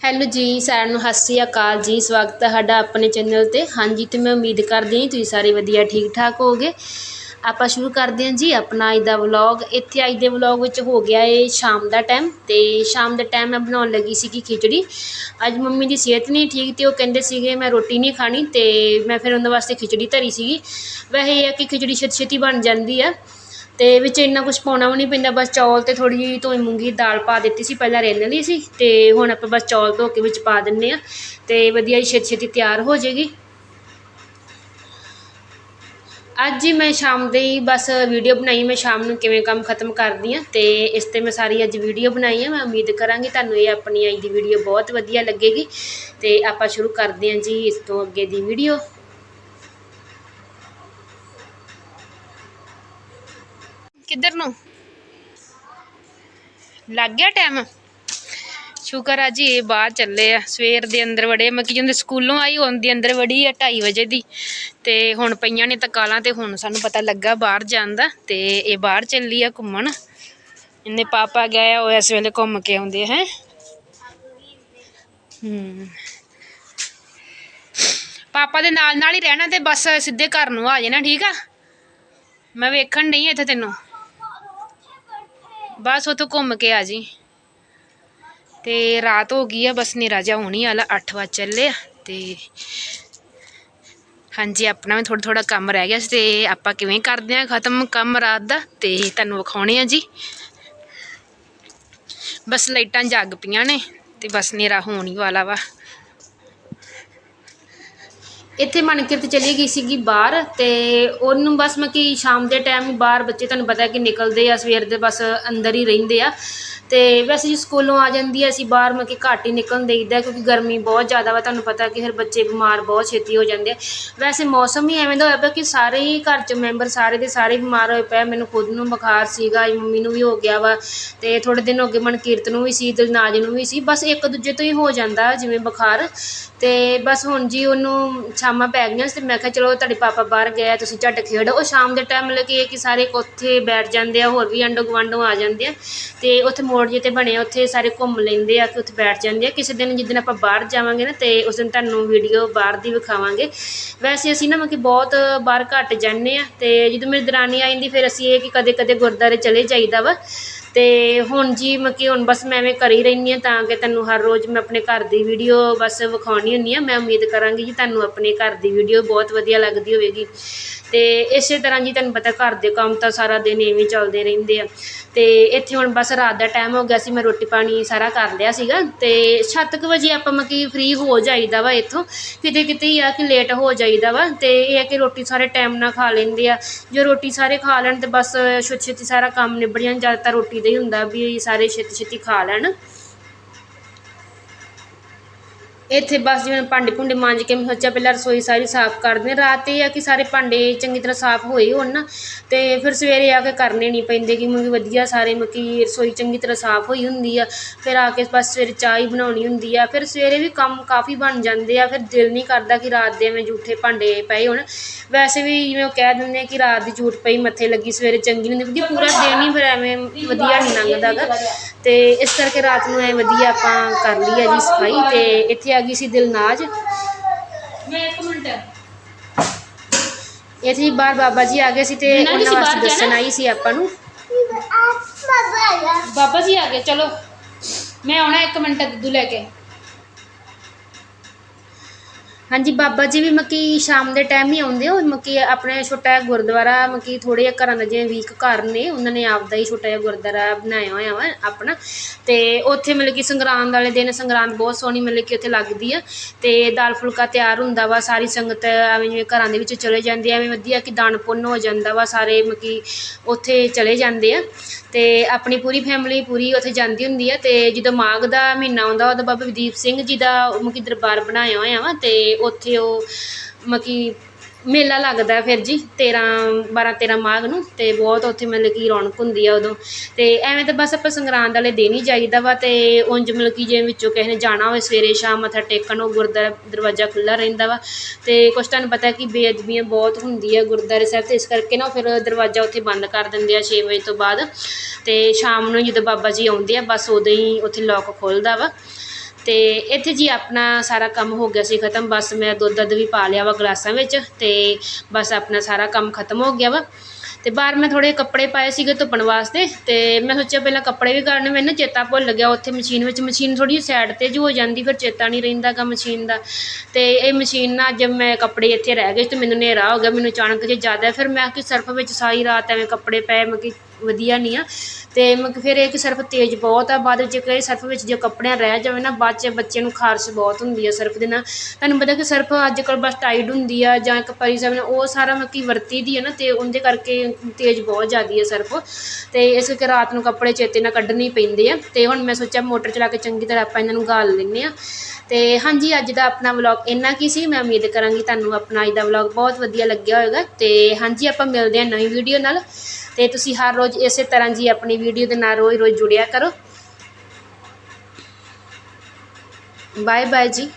Hello ਜੀ, ਸਾਰਿਆਂ ਨੂੰ ਸਤਿ ਸ਼੍ਰੀ ਅਕਾਲ ਜੀ, ਸਵਾਗਤ ਹੈ ਸਾਡਾ ਆਪਣੇ ਚੈਨਲ ਤੇ। ਹਾਂਜੀ, ਤੇ ਮੈਂ ਉਮੀਦ ਕਰਦੀ ਹਾਂ ਤੁਸੀਂ ਸਾਰੇ ਵਧੀਆ ਠੀਕ ਠਾਕ ਹੋਗੇ ਆਪਾਂ ਸ਼ੁਰੂ ਕਰਦੇ ਹਾਂ ਜੀ ਆਪਣਾ ਅੱਜ ਦਾ ਵਲੌਗ। ਇੱਥੇ ਅੱਜ ਦੇ ਵਲੌਗ ਵਿੱਚ ਹੋ ਗਿਆ ਏ ਸ਼ਾਮ ਦਾ ਟਾਈਮ ਤੇ ਸ਼ਾਮ ਦੇ ਟਾਈਮ ਮੈਂ ਬਣਾਉਣ ਲੱਗੀ ਸੀਗੀ ਖਿਚੜੀ। ਅੱਜ ਮੰਮੀ ਦੀ ਸਿਹਤ ਨਹੀਂ ਠੀਕ ਤੇ ਉਹ ਕਹਿੰਦੇ ਸੀਗੇ ਮੈਂ ਰੋਟੀ ਨਹੀਂ ਖਾਣੀ ਤੇ ਮੈਂ ਫਿਰ ਉਹਨਾਂ ਵਾਸਤੇ ਖਿਚੜੀ ਧਰੀ ਸੀਗੀ। ਵੈਸੇ ਇਹ ਹੈ ਕਿ ਖਿਚੜੀ ਛੇਤੀ ਛੇਤੀ ਬਣ ਜਾਂਦੀ ਆ। ਅਤੇ ਵਿੱਚ ਇੰਨਾ ਕੁਛ ਪਾਉਣਾ ਵੀ ਨਹੀਂ ਪੈਂਦਾ, ਬਸ ਚੌਲ ਤੇ ਥੋੜ੍ਹੀ ਜਿਹੀ ਧੋਈ ਮੂੰਗੀ ਦਾਲ ਪਾ ਦਿੱਤੀ ਸੀ, ਪਹਿਲਾਂ ਰਿੰਨ ਲਈ ਸੀ ਅਤੇ ਹੁਣ ਆਪਾਂ ਬਸ ਚੌਲ ਧੋ ਕੇ ਵਿੱਚ ਪਾ ਦਿੰਦੇ ਹਾਂ ਅਤੇ ਵਧੀਆ ਹੀ ਛੇਤੀ ਛੇਤੀ ਤਿਆਰ ਹੋ ਜਾਏਗੀ। ਅੱਜ ਹੀ ਮੈਂ ਸ਼ਾਮ ਦੇ ਹੀ ਬਸ ਵੀਡੀਓ ਬਣਾਈ, ਮੈਂ ਸ਼ਾਮ ਨੂੰ ਕਿਵੇਂ ਕੰਮ ਖਤਮ ਕਰਦੀ ਹਾਂ ਅਤੇ ਇਸ ਤੇ ਮੈਂ ਸਾਰੀ ਅੱਜ ਵੀਡੀਓ ਬਣਾਈ ਹੈ, ਮੈਂ ਉਮੀਦ ਕਰਾਂਗੀ ਤੁਹਾਨੂੰ ਇਹ ਆਪਣੀ ਅੱਜ ਦੀ ਵੀਡੀਓ ਬਹੁਤ ਵਧੀਆ ਲੱਗੇਗੀ ਅਤੇ ਆਪਾਂ ਸ਼ੁਰੂ ਕਰਦੇ ਹਾਂ ਜੀ ਇਸ ਤੋਂ ਅੱਗੇ ਦੀ ਵੀਡੀਓ। ਕਿੱਧਰ ਨੂੰ। ਲੱਗ ਗਿਆ ਟਾਈਮ? ਸ਼ੁਕਰ ਆ ਜੀ, ਇਹ ਬਾਹਰ ਚੱਲੇ ਆ। ਸਵੇਰ ਦੇ ਅੰਦਰ ਵੜੇ। ਮੈਂ ਕਿ ਜਾਂਦੇ ਸਕੂਲੋਂ ਆਈ, ਹੁਣ ਦੀ ਅੰਦਰ ਵੜੀ ਆ 2:30 ਵਜੇ ਦੀ। ਤੇ ਹੁਣ ਪਈਆਂ ਨੇ ਤਕਾਲਾਂ ਤੇ ਹੁਣ ਸਾਨੂੰ ਪਤਾ ਲੱਗਾ ਬਾਹਰ ਜਾਣ ਦਾ। ਤੇ ਇਹ ਬਾਹਰ ਚੱਲੀ ਆ ਘੁੰਮਣ। ਇਹਨੇ ਪਾਪਾ ਗਏ ਉਹ ਇਸ ਵੇਲੇ ਘੁੰਮ ਕੇ ਆਉਂਦੇ ਹੈ। ਹੂੰ। ਪਾਪਾ ਦੇ ਨਾਲ ਨਾਲ ਹੀ ਰਹਿਣਾ ਤੇ ਬਸ ਸਿੱਧੇ ਘਰ ਨੂੰ ਆ ਜਾਣਾ, ਠੀਕ ਆ? ਮੈਂ ਵੇਖਣ ਨਹੀਂ ਇੱਥੇ ਤੈਨੂੰ। ਬਸ ਉੱਥੋਂ ਘੁੰਮ ਕੇ ਆ ਜੀ। ਤੇ ਰਾਤ ਹੋ ਗਈ ਆ, ਬਸ ਨੇਰਾ ਜਿਹਾ ਹੋਣੀ ਵਾਲਾ 8 ਵਜੇ ਚੱਲੇ ਆ ਤੇ ਹਾਂਜੀ, ਆਪਣਾ ਵੀ ਥੋੜਾ ਥੋੜਾ ਕੰਮ ਰਹਿ ਗਿਆ ਸੀ ਤੇ ਆਪਾਂ ਕਿਵੇਂ ਕਰਦੇ ਆ, ਖਤਮ ਕੰਮ ਰਾਤ ਦਾ ਤੇ ਤੁਹਾਨੂੰ ਵਿਖਾਉਣੇ ਆ ਜੀ। ਬਸ ਲਾਈਟਾਂ ਜਗ ਪਈਆਂ ਨੇ ਤੇ ਬਸ ਹਨੇਰਾ ਹੋਣ ਹੀ ਵਾਲਾ ਵਾ। ਇੱਥੇ ਮਨਕਿਰਤ ਚਲੀ ਗਈ ਸੀਗੀ ਬਾਹਰ ਤੇ ਉਹਨੂੰ ਬਸ ਮੈਂ ਕਿ ਸ਼ਾਮ ਦੇ ਟਾਈਮ ਬਾਹਰ ਬੱਚੇ ਤੁਹਾਨੂੰ ਪਤਾ ਕਿ ਨਿਕਲਦੇ ਆ, ਸਵੇਰ ਦੇ ਬਸ ਅੰਦਰ ਹੀ ਰਹਿੰਦੇ ਆ। ਅਤੇ ਵੈਸੇ ਜੀ ਸਕੂਲੋਂ ਆ ਜਾਂਦੀ ਹੈ, ਅਸੀਂ ਬਾਹਰ ਮਤਲਬ ਕਿ ਘੱਟ ਹੀ ਨਿਕਲਣ ਦੇਈਦਾ ਕਿਉਂਕਿ ਗਰਮੀ ਬਹੁਤ ਜ਼ਿਆਦਾ ਵਾ, ਤੁਹਾਨੂੰ ਪਤਾ ਕਿ ਫਿਰ ਬੱਚੇ ਬਿਮਾਰ ਬਹੁਤ ਛੇਤੀ ਹੋ ਜਾਂਦੇ ਆ। ਵੈਸੇ ਮੌਸਮ ਹੀ ਐਵੇਂ ਦਾ ਹੋਇਆ ਪਿਆ ਕਿ ਸਾਰੇ ਹੀ ਘਰ 'ਚ ਮੈਂਬਰ ਸਾਰੇ ਦੇ ਸਾਰੇ ਬਿਮਾਰ ਹੋਏ ਪਏ ਮੈਨੂੰ ਖੁਦ ਨੂੰ ਬੁਖਾਰ ਸੀਗਾ ਮੰਮੀ ਨੂੰ ਵੀ ਹੋ ਗਿਆ ਵਾ ਅਤੇ ਥੋੜ੍ਹੇ ਦਿਨ ਹੋ ਗਏ ਮਨਕੀਰਤ ਨੂੰ ਵੀ ਸੀ, ਦਿਲਨਾਜ ਨੂੰ ਵੀ ਸੀ। ਬਸ ਇੱਕ ਦੂਜੇ ਤੋਂ ਹੀ ਹੋ ਜਾਂਦਾ ਜਿਵੇਂ ਬੁਖਾਰ। ਅਤੇ ਬਸ ਹੁਣ ਜੀ ਉਹਨੂੰ ਛਾਵਾਂ ਪੈ ਗਈਆਂ ਅਤੇ ਮੈਂ ਕਿਹਾ, ਚਲੋ, ਤੁਹਾਡੇ ਪਾਪਾ ਬਾਹਰ ਗਏ ਆ, ਤੁਸੀਂ ਝੱਟ ਖੇਡੋ। ਉਹ ਸ਼ਾਮ ਦੇ ਟਾਈਮ ਮਤਲਬ ਕਿ ਇਹ ਕਿ ਸਾਰੇ ਉੱਥੇ ਬੈਠ ਜਾਂਦੇ ਆ, ਹੋਰ ਵੀ ਆਂਡੋ ਗਵਾਂਡੋਂ ਆ ਜਾਂਦੇ ਆ। ਅਤੇ ਉੱਥੇ ਮੋੜ ਜੇ ਤੇ ਬਣੇ ਆ, ਉੱਥੇ ਸਾਰੇ ਘੁੰਮ ਲੈਂਦੇ ਆ ਕਿ ਉੱਥੇ ਬੈਠ ਜਾਂਦੇ ਆ। ਕਿਸੇ ਦਿਨ ਜਿੱਦਣ ਆਪਾਂ ਬਾਹਰ ਜਾਵਾਂਗੇ ਨਾ ਤੇ ਉਸ ਦਿਨ ਤੁਹਾਨੂੰ ਵੀਡੀਓ ਬਾਹਰ ਦੀ ਵਿਖਾਵਾਂਗੇ। ਵੈਸੇ ਅਸੀਂ ਨਾ ਮਤਲਬ ਕਿ ਬਹੁਤ ਬਾਹਰ ਘੱਟ ਜਾਂਦੇ ਆ ਤੇ ਜਦੋਂ ਮੇਰੀ ਦਰਾਨੀ ਆ ਜਾਂਦੀ ਫਿਰ ਅਸੀਂ ਇਹ ਕਿ ਕਦੇ ਕਦੇ ਗੁਰਦੁਆਰੇ ਚਲੇ ਜਾਈਦਾ ਵਾ। ਅਤੇ ਹੁਣ ਜੀ ਮੈਂ ਕਿ ਹੁਣ ਬਸ ਮੈਂ ਐਵੇਂ ਘਰ ਹੀ ਰਹਿੰਦੀ ਹਾਂ ਤਾਂ ਕਿ ਤੁਹਾਨੂੰ ਹਰ ਰੋਜ਼ ਮੈਂ ਆਪਣੇ ਘਰ ਦੀ ਵੀਡੀਓ ਬਸ ਵਿਖਾਉਣੀ ਹੁੰਦੀ ਹਾਂ। ਮੈਂ ਉਮੀਦ ਕਰਾਂਗੀ ਜੀ ਤੁਹਾਨੂੰ ਆਪਣੇ ਘਰ ਦੀ ਵੀਡੀਓ ਬਹੁਤ ਵਧੀਆ ਲੱਗਦੀ ਹੋਵੇਗੀ। ਅਤੇ ਇਸੇ ਤਰ੍ਹਾਂ ਜੀ ਤੁਹਾਨੂੰ ਪਤਾ ਘਰ ਦੇ ਕੰਮ ਤਾਂ ਸਾਰਾ ਦਿਨ ਇਵੇਂ ਚੱਲਦੇ ਰਹਿੰਦੇ ਆ। ਅਤੇ ਇੱਥੇ ਹੁਣ ਬਸ ਰਾਤ ਦਾ ਟਾਈਮ ਹੋ ਗਿਆ ਸੀ, ਮੈਂ ਰੋਟੀ ਪਾਣੀ ਸਾਰਾ ਕਰ ਲਿਆ ਸੀਗਾ। ਅਤੇ ਸੱਤ ਕੁ ਵਜੇ ਆਪਾਂ ਮੈਂ ਕਿ ਫ੍ਰੀ ਹੋ ਜਾਈਦਾ ਵਾ ਇੱਥੋਂ। ਕਿਤੇ ਕਿਤੇ ਹੀ ਆ ਕਿ ਲੇਟ ਹੋ ਜਾਈਦਾ ਵਾ। ਅਤੇ ਇਹ ਆ ਕਿ ਰੋਟੀ ਸਾਰੇ ਟਾਈਮ ਨਾਲ ਖਾ ਲੈਂਦੇ ਆ। ਜੋ ਰੋਟੀ ਸਾਰੇ ਖਾ ਲੈਣ ਤਾਂ ਬਸ ਛੇਤੀ ਛੇਤੀ ਸਾਰਾ ਕੰਮ ਨਿਬੜ ਜਾਂਦਾ ਜ਼ਿਆਦਾਤਰ ਰੋਟੀ ਦਾ ਹੀ ਹੁੰਦਾ ਵੀ ਸਾਰੇ ਛੇਤੀ ਛੇਤੀ ਖਾ ਲੈਣ। ਇੱਥੇ ਬਸ ਜਿਵੇਂ ਭਾਂਡੇ ਭੁੰਡੇ ਮਾਂਜ ਕੇ ਮੈਂ ਸੋਚਿਆ ਪਹਿਲਾਂ ਰਸੋਈ ਸਾਰੀ ਸਾਫ਼ ਕਰਦੇ ਹਾਂ। ਰਾਤ ਇਹ ਆ ਕਿ ਸਾਰੇ ਭਾਂਡੇ ਚੰਗੀ ਤਰ੍ਹਾਂ ਸਾਫ਼ ਹੋਏ ਹੋਣ ਨਾ ਅਤੇ ਫਿਰ ਸਵੇਰੇ ਆ ਕੇ ਕਰਨੇ ਨਹੀਂ ਪੈਂਦੇ ਕਿ ਮੁੰਗੀ ਵਧੀਆ ਸਾਰੇ ਮਤਲਬ ਕਿ ਰਸੋਈ ਚੰਗੀ ਤਰ੍ਹਾਂ ਸਾਫ਼ ਹੋਈ ਹੁੰਦੀ ਆ, ਫਿਰ ਆ ਕੇ ਬਸ ਸਵੇਰੇ ਚਾਹ ਹੀ ਬਣਾਉਣੀ ਹੁੰਦੀ ਆ, ਫਿਰ ਸਵੇਰੇ ਵੀ ਕੰਮ ਕਾਫੀ ਬਣ ਜਾਂਦੇ ਆ, ਫਿਰ ਦਿਲ ਨਹੀਂ ਕਰਦਾ ਕਿ ਰਾਤ ਦੇ ਐਵੇਂ ਜੂਠੇ ਭਾਂਡੇ ਪਏ ਹੋਣ। ਵੈਸੇ ਵੀ ਜਿਵੇਂ ਉਹ ਕਹਿ ਦਿੰਦੇ ਆ ਕਿ ਰਾਤ ਦੀ ਜੂਠ ਪਈ, ਮੱਥੇ ਲੱਗੀ ਸਵੇਰੇ ਚੰਗੀ ਨਹੀਂ ਹੁੰਦੀ, ਕਿਉਂਕਿ ਪੂਰਾ ਦਿਨ ਹੀ ਫਿਰ ਐਵੇਂ ਵਧੀਆ ਨਹੀਂ ਲੰਘਦਾ ਗਾ। ਅਤੇ ਇਸ ਕਰਕੇ ਰਾਤ ਨੂੰ ਐ ਵਧੀਆ ਆਪਾਂ ਕਰ ਲਈ ਆ ਜੀ ਸਫ਼ਾਈ ਅਤੇ ਇੱਥੇ ਆ ਗਈ ਸੀ ਦਿਲਨਾਜ। ਮੈਂ ਇੱਕ ਮਿੰਟ। ਇੱਥੇ ਜੀ ਬਾਹਰ ਬਾਬਾ ਜੀ ਆ ਗਏ ਸੀ ਤੇ ਦਿਲਨਾਜ ਉਹਨਾਂ ਤੁਸੀਂ ਵਾਸਤੇ ਦੱਸਣ ਜਾਣਾ? ਆਈ ਸੀ ਆਪਾਂ ਨੂੰ। ਬਾਬਾ ਜੀ ਆ ਗਏ ਚਲੋ। ਮੈਂ ਆਉਣਾ ਇੱਕ ਮਿੰਟ ਦੁੱਧੂ ਲੈ ਕੇ। ਹਾਂਜੀ, ਬਾਬਾ ਜੀ ਵੀ ਮਤਲਬ ਕਿ ਸ਼ਾਮ ਦੇ ਟਾਈਮ ਹੀ ਆਉਂਦੇ ਉਹ ਮਤਲਬ ਕਿ ਆਪਣੇ ਛੋਟਾ ਜਿਹਾ ਗੁਰਦੁਆਰਾ ਮਤਲਬ ਕਿ ਥੋੜ੍ਹੇ ਜਿਹੇ ਘਰਾਂ ਦਾ ਜਿਵੇਂ ਵੀਕ ਘਰ ਨੇ, ਉਹਨਾਂ ਨੇ ਆਪਦਾ ਹੀ ਛੋਟਾ ਜਿਹਾ ਗੁਰਦੁਆਰਾ ਬਣਾਇਆ ਹੋਇਆ ਵਾ ਆਪਣਾ। ਅਤੇ ਉੱਥੇ ਮਤਲਬ ਕਿ ਸੰਗਰਾਂਦ ਵਾਲੇ ਦਿਨ ਸੰਗਰਾਂਦ ਬਹੁਤ ਸੋਹਣੀ ਮਤਲਬ ਕਿ ਉੱਥੇ ਲੱਗਦੀ ਆ। ਅਤੇ ਦਾਲ ਫੁਲਕਾ ਤਿਆਰ ਹੁੰਦਾ ਵਾ, ਸਾਰੀ ਸੰਗਤ ਐਵੇਂ ਜਿਵੇਂ ਘਰਾਂ ਦੇ ਵਿੱਚ ਚਲੇ ਜਾਂਦੇ ਆ, ਐਵੇਂ ਵਧੀਆ ਕਿ ਦਾਨ ਪੁੰਨ ਹੋ ਜਾਂਦਾ ਵਾ, ਸਾਰੇ ਮਤਲਬ ਕਿ ਉੱਥੇ ਚਲੇ ਜਾਂਦੇ ਆ। ਅਤੇ ਆਪਣੀ ਪੂਰੀ ਫੈਮਿਲੀ ਪੂਰੀ ਉੱਥੇ ਜਾਂਦੀ ਹੁੰਦੀ ਆ। ਅਤੇ ਜਦੋਂ ਮਾਘ ਦਾ ਮਹੀਨਾ ਆਉਂਦਾ, ਉਦੋਂ ਬਾਬਾ ਵਿਦੀਪ ਸਿੰਘ ਜੀ ਦਾ ਮਤਲਬ ਕਿ ਦਰਬਾਰ ਬਣਾਇਆ ਹੋਇਆ ਵਾ ਅਤੇ ਉੱਥੇ ਉਹ ਮਤਲਬ ਕਿ ਮੇਲਾ ਲੱਗਦਾ ਫਿਰ ਜੀ 13 12 13 ਮਾਘ ਨੂੰ ਅਤੇ ਬਹੁਤ ਉੱਥੇ ਮਤਲਬ ਕਿ ਰੌਣਕ ਹੁੰਦੀ ਆ ਉਦੋਂ। ਅਤੇ ਐਵੇਂ ਤਾਂ ਬਸ ਆਪਾਂ ਸੰਗਰਾਂਦ ਵਾਲੇ ਦਿਨ ਹੀ ਜਾਈਦਾ ਵਾ ਅਤੇ ਉਂਝ ਮਤਲਬ ਕਿ ਜੇ ਵਿੱਚੋਂ ਕਿਸੇ ਨੇ ਜਾਣਾ ਹੋਵੇ ਸਵੇਰੇ ਸ਼ਾਮ ਮੱਥਾ ਟੇਕਣ, ਉਹ ਗੁਰਦੁਆਰਾ ਦਰਵਾਜ਼ਾ ਖੁੱਲ੍ਹਾ ਰਹਿੰਦਾ ਵਾ। ਅਤੇ ਕੁਛ ਤੁਹਾਨੂੰ ਪਤਾ ਕਿ ਬੇਅਦਬੀਆਂ ਬਹੁਤ ਹੁੰਦੀ ਆ ਗੁਰਦੁਆਰੇ ਸਾਹਿਬ ਅਤੇ ਇਸ ਕਰਕੇ ਨਾ ਫਿਰ ਦਰਵਾਜ਼ਾ ਉੱਥੇ ਬੰਦ ਕਰ ਦਿੰਦੇ ਆ ਛੇ ਵਜੇ ਤੋਂ ਬਾਅਦ। ਅਤੇ ਸ਼ਾਮ ਨੂੰ ਜਦੋਂ ਬਾਬਾ ਜੀ ਆਉਂਦੇ ਆ, ਬਸ ਉਦੋਂ ਹੀ ਉੱਥੇ ਲੋਕ ਖੁੱਲ੍ਹਦਾ ਵਾ। ਅਤੇ ਇੱਥੇ ਜੀ ਆਪਣਾ ਸਾਰਾ ਕੰਮ ਹੋ ਗਿਆ ਸੀ ਖਤਮ। ਬਸ ਮੈਂ ਦੁੱਧ ਦੱਧ ਵੀ ਪਾ ਲਿਆ ਵਾ ਗਲਾਸਾਂ ਵਿੱਚ ਅਤੇ ਬਸ ਆਪਣਾ ਸਾਰਾ ਕੰਮ ਖਤਮ ਹੋ ਗਿਆ ਵਾ। ਅਤੇ ਬਾਹਰ ਮੈਂ ਥੋੜ੍ਹੇ ਕੱਪੜੇ ਪਾਏ ਸੀਗੇ ਧੁੱਪਣ ਵਾਸਤੇ ਅਤੇ ਮੈਂ ਸੋਚਿਆ ਪਹਿਲਾਂ ਕੱਪੜੇ ਵੀ ਕਰਨੇ, ਮੈਨੂੰ ਚੇਤਾ ਭੁੱਲ ਗਿਆ। ਉੱਥੇ ਮਸ਼ੀਨ ਵਿੱਚ ਮਸ਼ੀਨ ਥੋੜੀ ਸਾਈਡ ਤੇ ਜੋ ਹੋ ਜਾਂਦੀ, ਫਿਰ ਚੇਤਾ ਨਹੀਂ ਰਹਿੰਦਾ ਗਾ ਮਸ਼ੀਨ ਦਾ। ਅਤੇ ਇਹ ਮਸ਼ੀਨ ਨਾਲ ਜਦ ਮੈਂ ਕੱਪੜੇ ਇੱਥੇ ਰਹਿ ਗਏ ਤੇ ਮੈਨੂੰ ਹਨੇਰਾ ਹੋ ਗਿਆ, ਮੈਨੂੰ ਅਚਾਨਕ ਜੇ ਜ਼ਿਆਦਾ ਫਿਰ ਮੈਂ ਕਿ ਸਰਫ ਵਿੱਚ ਸਾਰੀ ਰਾਤ ਐਵੇਂ ਕੱਪੜੇ ਪਏ ਮਤਲਬ ਕਿ ਵਧੀਆ ਨਹੀਂ ਆ। ਅਤੇ ਮੈਂ ਫਿਰ ਇਹ ਕਿ ਸਰਫ ਤੇਜ਼ ਬਹੁਤ ਆ, ਬਾਅਦ ਵਿੱਚ ਕਈ ਸਰਫ ਵਿੱਚ ਜੇ ਕੱਪੜਿਆਂ ਰਹਿ ਜਾਵੇ ਨਾ, ਬਾਅਦ 'ਚ ਬੱਚੇ ਨੂੰ ਖਾਰਸ਼ ਬਹੁਤ ਹੁੰਦੀ ਆ ਸਰਫ ਦੇ ਨਾਲ। ਤੁਹਾਨੂੰ ਪਤਾ ਕਿ ਸਰਫ ਅੱਜ ਕੱਲ੍ਹ ਬਸ ਟਾਈਡ ਹੁੰਦੀ ਆ ਜਾਂ ਇੱਕ ਪਰੀ ਸਾਹਿਬ ਉਹ ਸਾਰਾ ਮਤਲਬ ਕਿ ਵਰਤੀ ਦੀ ਹੈ ਨਾ ਅਤੇ ਉਹਦੇ ਕਰਕੇ ਤੇਜ਼ ਬਹੁਤ ਜ਼ਿਆਦਾ ਆ ਸਰਫ। ਅਤੇ ਇਸ ਕਰਕੇ ਰਾਤ ਨੂੰ ਕੱਪੜੇ ਚੇਤੇ ਨਾਲ ਕੱਢਣੇ ਹੀ ਪੈਂਦੇ ਆ। ਅਤੇ ਹੁਣ ਮੈਂ ਸੋਚਿਆ ਮੋਟਰ ਚਲਾ ਕੇ ਚੰਗੀ ਤਰ੍ਹਾਂ ਆਪਾਂ ਇਹਨਾਂ ਨੂੰ ਗਾਲ ਲੈਂਦੇ ਹਾਂ ਅਤੇ ਹਾਂਜੀ, ਅੱਜ ਦਾ ਆਪਣਾ ਵਲੌਗ ਇੰਨਾ ਕੀ ਸੀ। ਮੈਂ ਉਮੀਦ ਕਰਾਂਗੀ ਤੁਹਾਨੂੰ ਆਪਣਾ ਅੱਜ ਦਾ ਵਲੌਗ ਬਹੁਤ ਵਧੀਆ ਲੱਗਿਆ ਹੋਵੇਗਾ। ਅਤੇ ਹਾਂਜੀ, ਆਪਾਂ ਮਿਲਦੇ ਹਾਂ ਨਵੀਂ ਵੀਡੀਓ ਨਾਲ। ਤੇ ਤੁਸੀਂ ਹਰ ਰੋਜ਼ ਇਸੇ ਤਰ੍ਹਾਂ ਜੀ ਆਪਣੀ ਵੀਡੀਓ ਦੇ ਨਾਲ ਰੋਜ਼ ਰੋਜ਼ ਜੁੜਿਆ ਕਰੋ। ਬਾਏ ਬਾਏ ਜੀ।